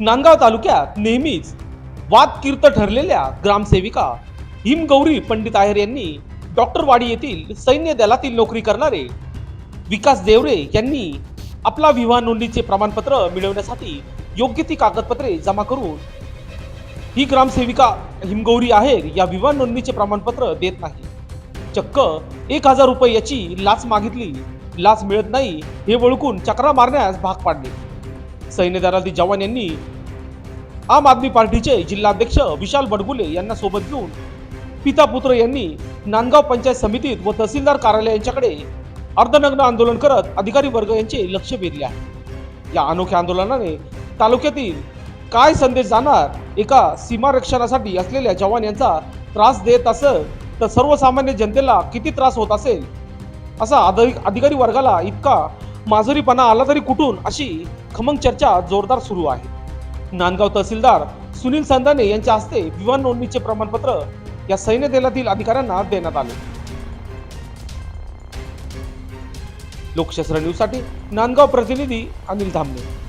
नांदगाव तालुक्यात नेहमीच वादकीर्त ठरलेल्या ग्रामसेविका हिमगौरी पंडित आहेर यांनी डॉक्टर वाडी येथील सैन्य दलातील नोकरी करणारे विकास देवरे यांनी आपला विवाह नोंदणीचे प्रमाणपत्र मिळवण्यासाठी योग्य ती कागदपत्रे जमा करून ही ग्रामसेविका हिमगौरी आहेर या विवाह नोंदणीचे प्रमाणपत्र देत नाही. चक्क एक हजार रुपये याची लाच मागितली. लाच मिळत नाही हे ओळखून चक्रा मारण्यास भाग पाडले. सैन्यदारातील जवान यांनी आम आदमी पार्टीचे जिल्हाध्यक्ष विशाल बडगुले यांना सोबत घेऊन पिता पुत्र यांनी नांदगाव पंचायत समितीत व तहसीलदार कार्यालय यांच्याकडे अर्धनग्न आंदोलन करत अधिकारी वर्ग यांचे लक्ष वेधले आहे. या अनोख्या आंदोलनाने तालुक्यातील काय संदेश जाणार एका सीमारक्षणासाठी असलेल्या जवान यांचा त्रास देत असेल तर सर्वसामान्य जनतेला किती त्रास होत असेल असा अधिकारी वर्गाला इतका माजुरीपणा आला तरी कुठून अशी खमंग चर्चा जोरदार सुरू आहे. नांदगाव तहसीलदार सुनील संदाने यांच्या हस्ते विवाह नोंदणीचे प्रमाणपत्र या सैन्य दलातील अधिकाऱ्यांना देण्यात आले. लोकशास्त्र न्यूजसाठी नांदगाव प्रतिनिधी अनिल धामणे.